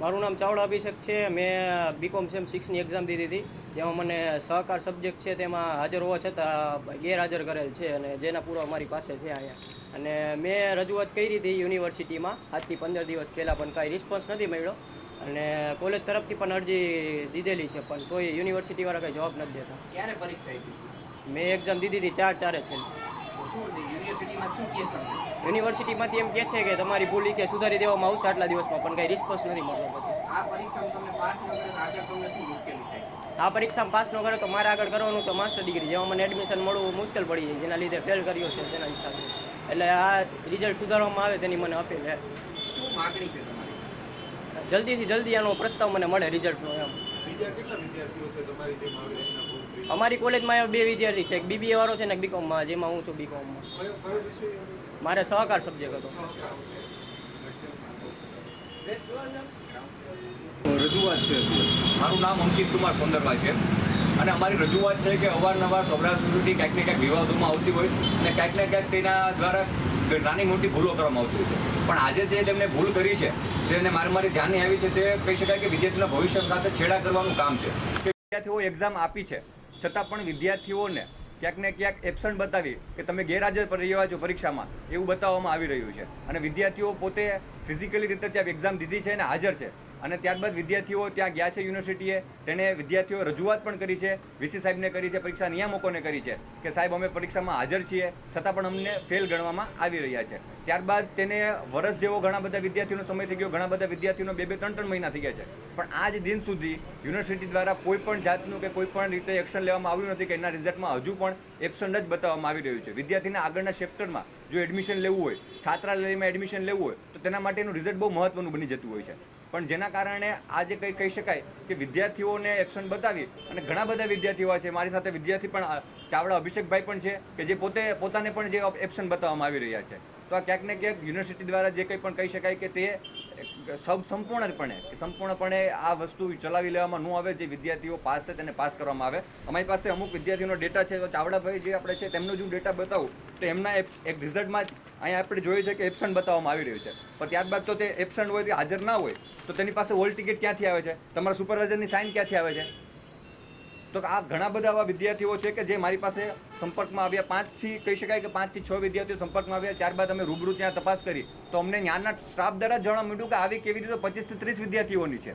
મારું નામ ચાવડા અભિષેક છે. મેં બીકોમ સેમ સિક્સની એક્ઝામ દીધી હતી. જેમાં મને સહકાર સબ્જેક્ટ છે તેમાં હાજર હોવા છતાં ગેરહાજર કરેલ છે અને જેના પૂરા મારી પાસે છે અહીંયા. અને મેં રજૂઆત કરી હતી યુનિવર્સિટીમાં. આજથી પંદર દિવસ પહેલાં પણ કાંઈ રિસ્પોન્સ નથી મળ્યો. અને કોલેજ તરફથી પણ અરજી દીધેલી છે પણ તોય યુનિવર્સિટીવાળા કંઈ જવાબ નથી દેતા. ક્યારે પરીક્ષા મેં એક્ઝામ દીધી હતી ચાર ચારે છે. યુનિવર્સિટીમાંથી એમ કહે છે કે તમારી ભૂલી કે સુધારી દેવામાં આવશે આટલા દિવસમાં પણ કંઈ રિસ્પોન્સ નથી મળતો પછી. આ પરીક્ષામાં પાસ ન કરે તો મારે આગળ કરવાનું છે માસ્ટર ડિગ્રી જેમાં મને એડમિશન મળવું મુશ્કેલ પડી જાય જેના લીધે ફેલ કર્યો છે તેના હિસાબે. એટલે આ રિઝલ્ટ સુધારવામાં આવે તેની મને અપીલ છે. જલ્દીથી જલ્દી આનો પ્રસ્તાવ મને મળે રિઝલ્ટનો એમ. અમારી કોલેજમાં બે વિદ્યાર્થી છે. એક બીબીએ વાળો છે ને એક બીકોમમાં જેમાં હું છું બીકોમમાં? મારે સહકાર સબ્જેક્ટ હતો. રજૂઆત છે. મારું નામ અંકિત કુમાર સોંદરભાઈ છે. અને અમારી રજૂઆત છે કે અવારનવાર સૌરાષ્ટ્ર સુધી ક્યાંક ને ક્યાંક વિવાદોમાં આવતી હોય અને ક્યાંક ને ક્યાંક તેના દ્વારા નાની મોટી ભૂલો કરવામાં આવતી હતી પણ આજે જે તેમને ભૂલ કરી છે, તેને મારી મારી ધ્યાને આવી છે તે કહી શકાય કે વિદ્યાર્થીના ભવિષ્ય સાથે છેડા કરવાનું કામ છે. કે વિદ્યાર્થીઓ એક્ઝામ આપી છે, છતાં પણ વિદ્યાર્થીઓને ક્યાંક ને ક્યાંક એબસન્ટ બતાવી કે તમે ગેરહાજર રહ્યા છો પરીક્ષામાં, એવું બતાવવામાં આવી રહ્યું છે. અને વિદ્યાર્થીઓ પોતે ફિઝિકલી રીતે ત્યાં એક્ઝામ દીધી છે અને હાજર છે. અને ત્યારબાદ વિદ્યાર્થીઓ ત્યાં ગયા છે યુનિવર્સિટીએ. તેણે વિદ્યાર્થીઓ રજૂઆત પણ કરી છે, વીસી સાહેબને કરી છે, પરીક્ષા નિયામકોને કરી છે કે સાહેબ, અમે પરીક્ષામાં હાજર છીએ, છતાં પણ અમને ફેલ ગણવામાં આવી રહ્યા છે. ત્યારબાદ તેને વર્ષ જેવો ઘણા બધા વિદ્યાર્થીઓનો સમય થઈ ગયો, ઘણા બધા વિદ્યાર્થીઓનો બે બે ત્રણ ત્રણ મહિના થઈ ગયા છે. પણ આજ દિન સુધી યુનિવર્સિટી દ્વારા કોઈ પણ જાતનું કે કોઈ પણ રીતે એક્શન લેવામાં આવ્યું નથી કે એના રિઝલ્ટમાં હજુ પણ એબસન્ટ જ બતાવવામાં આવી રહ્યું છે. વિદ્યાર્થીને આગળના ચેપ્ટરમાં જો એડમિશન લેવું હોય, છાત્રાલયમાં એડમિશન લેવું હોય, તો તેના માટેનું રિઝલ્ટ બહુ મહત્વનું બની જતું હોય છે. પણ જેના કારણે આજે કંઈ કહી શકાય કે વિદ્યાર્થીઓને એબસન્ટ બતાવી અને ઘણા બધા વિદ્યાર્થીઓ છે. મારી સાથે વિદ્યાર્થી પણ ચાવડા અભિષેકભાઈ પણ છે કે જે પોતે, પોતાને પણ જે એબસન્ટ બતાવવામાં આવી રહ્યા છે. તો આ ક્યાંક ને ક્યાંક યુનિવર્સિટી દ્વારા જે કંઈ પણ કહી શકાય કે તે સંપૂર્ણપણે સંપૂર્ણપણે આ વસ્તુ ચલાવી લેવામાં ન આવે, જે વિદ્યાર્થીઓ પાસ છે તેને પાસ કરવામાં આવે. અમારી પાસે અમુક વિદ્યાર્થીઓનો ડેટા છે. તો ચાવડાભાઈ જે આપણે છે તેમનો જો ડેટા બતાવું, તો એમના એક રિઝલ્ટમાં જ અહીંયા આપણે જોઈએ છે કે એબસન્ટ બતાવવામાં આવી રહ્યું છે. પણ ત્યારબાદ તો તે એબસન્ટ હોય તે હાજર ના હોય તો તેની પાસે હોલ ટિકિટ ક્યાંથી આવે છે? તમારા સુપરવાઇઝરની સાઇન ક્યાંથી આવે છે? તો આ ઘણા બધા એવા વિદ્યાર્થીઓ છે કે જે મારી પાસે સંપર્કમાં આવ્યા. પાંચથી કહી શકાય કે પાંચથી છ વિદ્યાર્થીઓ સંપર્કમાં આવ્યા. ત્યારબાદ અમે રૂબરૂ ત્યાં તપાસ કરી. તો અમને ત્યાંના સ્ટાફ દ્વારા જાણવા મળ્યું કે આવી કેવી રીતે પચીસથી ત્રીસ વિદ્યાર્થીઓની છે.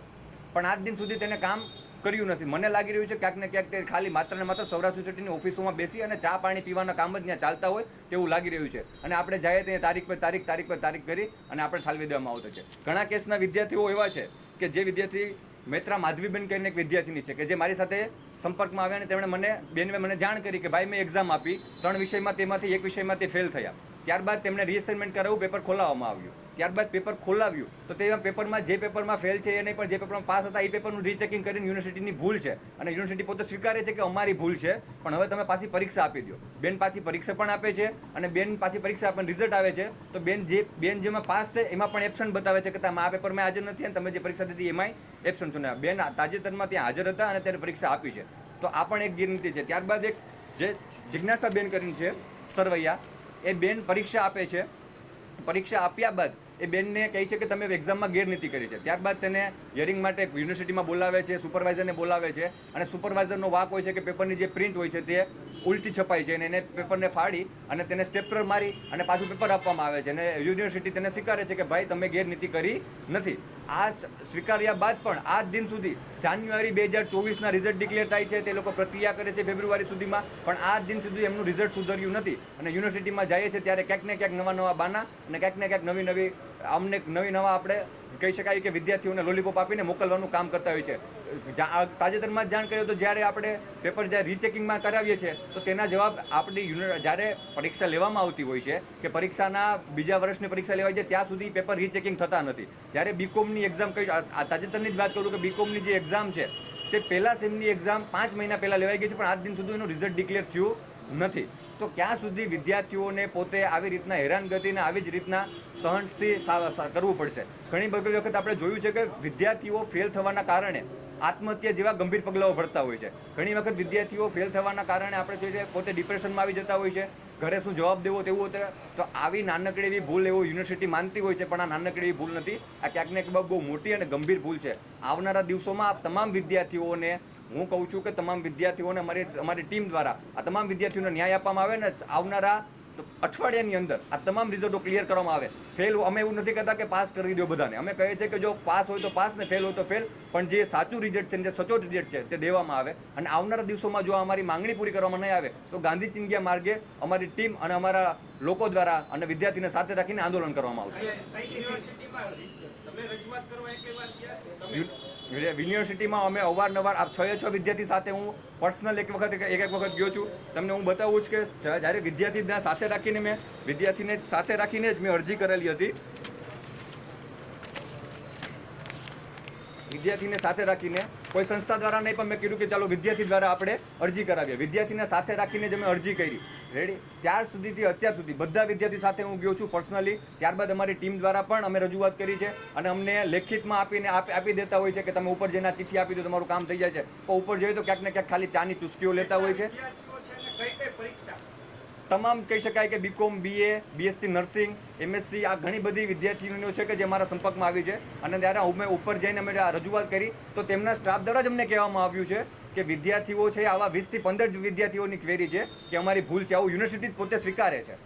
પણ આજ દિન સુધી તેને કામ કર્યું નથી. મને લાગી રહ્યું છે ક્યાંક ને ક્યાંક તે ખાલી માત્ર ને માત્ર સૌરાષ્ટ્ર યુનિવર્સિટીની ઓફિસોમાં બેસી અને ચા પાણી પીવાના કામ જ ત્યાં ચાલતા હોય તેવું લાગી રહ્યું છે. અને આપણે જાય ત્યાં તારીખ પર તારીખ તારીખ પર તારીખ કરી અને આપણે ઠાલવી દેવામાં આવતો છે. ઘણા કેસના વિદ્યાર્થીઓ એવા છે કે જે વિદ્યાર્થી મૈત્રા માધવીબેન કરીને એક વિદ્યાર્થીની છે કે જે મારી સાથે સંપર્કમાં આવ્યા અને તેમણે મને બેનવે મને જાણ કરી કે ભાઈ મેં એક્ઝામ આપી, ત્રણ વિષયમાં તેમાંથી એક વિષયમાં તે ફેલ થયા. ત્યારબાદ તેમણે રીઅસાઇનમેન્ટ કરાવવું પેપર ખોલાવવામાં આવ્યું. ત્યારબાદ પેપર ખોલાવ્યું. તો તે પેપરમાં જે પેપરમાં ફેલ છે એ નહીં, પણ જે પેપરમાં પાસ હતા એ પેપરનું રીચેકિંગ કરીને યુનિવર્સિટીની ભૂલ છે. અને યુનિવર્સિટી પોતે સ્વીકારે છે કે અમારી ભૂલ છે, પણ હવે તમે પાછી પરીક્ષા આપી દો. બેન પાછી પરીક્ષા પણ આપે છે અને બેન પાછી પરીક્ષા આપણને રિઝલ્ટ આવે છે. તો બેન જે, બેન જેમાં પાસ છે એમાં પણ એબસન્ટ બતાવે છે કે તમે આ પેપરમાં હાજર નથી અને તમે જે પરીક્ષા દીધી એમાંય એબસન્ટ છો. ને બેન તાજેતરમાં ત્યાં હાજર હતા અને ત્યારે પરીક્ષા આપી છે. તો આ પણ એક ગેરનીતિ છે. ત્યારબાદ એક જે જિજ્ઞાસા બેન કરીને છે, સરવૈયા, એ બેન પરીક્ષા આપે છે. પરીક્ષા આપ્યા બાદ એ બેનને કહે છે કે તમે એક્ઝામમાં ગેરનીતિ કરી છે. ત્યારબાદ તેને હિયરિંગ માટે યુનિવર્સિટીમાં બોલાવે છે સુપરવાઇઝરને બોલાવે છે અને સુપરવાઇઝરનો વાક હોય છે કે પેપરની જે પ્રિન્ટ હોય છે તે ઉલટી છપાય છે અને એને પેપરને ફાડી અને તેને સ્ટેપલર મારી અને પાછું પેપર આપવામાં આવે છે. અને યુનિવર્સિટી તેને સ્વીકારે છે કે ભાઈ, તમે ગેરનીતિ કરી નથી. આ સ્વીકાર્યા બાદ પણ આ દિન સુધી જાન્યુઆરી બે હજાર ચોવીસના રિઝલ્ટ ડિક્લેર થાય છે, તે લોકો પ્રક્રિયા કરે છે ફેબ્રુઆરી સુધીમાં, પણ આ દિન સુધી એમનું રિઝલ્ટ સુધર્યું નથી. અને યુનિવર્સિટીમાં જઈએ છે ત્યારે ક્યાંક ને ક્યાંક નવા નવા બાના અને ક્યાંક ને ક્યાંક નવી નવી અમને નવી નવા આપણે કહી શકાય કે વિદ્યાર્થીઓને લોલીપોપ આપીને મોકલવાનું કામ કરતા હોય છે. તાજેતરમાં જ જાણ કર્યો તો જ્યારે આપણે પેપર જ્યારે રીચેકિંગમાં કરાવીએ છીએ, તો તેના જવાબ આપણી જ્યારે પરીક્ષા લેવામાં આવતી હોય છે, કે પરીક્ષાના બીજા વર્ષની પરીક્ષા લેવાય છે, ત્યાં સુધી પેપર રીચેકિંગ થતા નથી. જ્યારે બીકોમની એક્ઝામ કહી તાજેતરની જ વાત કરું કે બીકોમની જે એક્ઝામ છે, તે પહેલાં સેમની એક્ઝામ પાંચ મહિના પહેલાં લેવાઈ ગઈ છે, પણ આજ દિન સુધી એનું રિઝલ્ટ ડિક્લેર થયું નથી. તો ક્યાં સુધી વિદ્યાર્થીઓને પોતે આવી રીતના હેરાનગતિને આવી જ રીતના સહનથી કરવું પડશે? ઘણી બધી વખત આપણે જોયું છે કે વિદ્યાર્થીઓ ફેલ થવાના કારણે આત્મહત્યા જેવા ગંભીર પગલાઓ ભરતા હોય છે. ઘણી વખત વિદ્યાર્થીઓ ફેલ થવાના કારણે આપણે જોઈએ પોતે ડિપ્રેશનમાં આવી જતા હોય છે. ઘરે શું જવાબ દેવો તેવું હતું તો આવી નાનકડી એવી ભૂલ એવું યુનિવર્સિટી માનતી હોય છે, પણ આ નાનકડી એવી ભૂલ નથી. આ ક્યાંક ને ક્યાંક બહુ મોટી અને ગંભીર ભૂલ છે. આવનારા દિવસોમાં આ તમામ વિદ્યાર્થીઓને હું કહું છું કે તમામ વિદ્યાર્થીઓને અમારી અમારી ટીમ દ્વારા આ તમામ વિદ્યાર્થીઓને ન્યાય આપવામાં આવે ને આવનારા અઠવાડિયાની અંદર આ તમામ રિઝલ્ટો ક્લિયર કરવામાં આવે. ફેલ અમે એવું નથી કહેતા કે પાસ કરી દો બધાને. અમે કહીએ છીએ કે જો પાસ હોય તો પાસ ને ફેલ હોય તો ફેલ પણ જે સાચું રિઝલ્ટ છે જે સચોટ રિઝલ્ટ છે તે દેવામાં આવે. અને આવનારા દિવસોમાં જો અમારી માંગણી પૂરી કરવામાં નહીં આવે, તો ગાંધી ચિંગ્યા માર્ગે અમારી ટીમ અને અમારા લોકો દ્વારા અને વિદ્યાર્થીને સાથે રાખીને આંદોલન કરવામાં આવશે. યુનિવર્સિટીમાં અમે અવારનવાર આ છ છ વિદ્યાર્થી સાથે હું પર્સનલ એક વખત, એક એક વખત ગયો છું. તમને હું બતાવું છું કે જ્યારે વિદ્યાર્થીને સાથે રાખીને મેં, વિદ્યાર્થીને સાથે રાખીને જ મેં અરજી કરેલી હતી. વિદ્યાર્થીને સાથે રાખીને, કોઈ સંસ્થા દ્વારા નહીં, પણ મેં કીધું કે ચાલો વિદ્યાર્થી દ્વારા આપણે અરજી કરાવીએ. વિદ્યાર્થીને સાથે રાખીને જે મેં અરજી કરી. રેડી ત્યાર સુધીથી અત્યાર સુધી બધા વિદ્યાર્થી સાથે હું ગયો છું પર્સનલી ત્યારબાદ અમારી ટીમ દ્વારા પણ અમે રજૂઆત કરી છે અને અમને લેખિતમાં આપીને આપ- દેતા હોય છે કે તમે ઉપર જઈને ચિઠ્ઠી આપી દો, તમારું કામ થઈ જાય છે. પણ ઉપર જઈએ તો ક્યાંક ને ક્યાંક ખાલી ચાની ચુસ્કીઓ લેતા હોય છે. તમામ કહી શકાય કે BCom BA BSc nursing MSc આ ઘણી બધી વિદ્યાર્થીનીઓ છે કે જે મારા સંપર્કમાં આવી છે. અને ત્યારે અમે ઉપર જઈને અમે રજૂઆત કરી. તો તેમના સ્ટાફ દ્વારા જ અમને કહેવામાં આવ્યું છે કે વિદ્યાર્થીઓ છે, આવા વીસથી પંદર વિદ્યાર્થીઓની ક્વેરી છે કે અમારી ભૂલ છે. આવું યુનિવર્સિટી પોતે સ્વીકારે છે.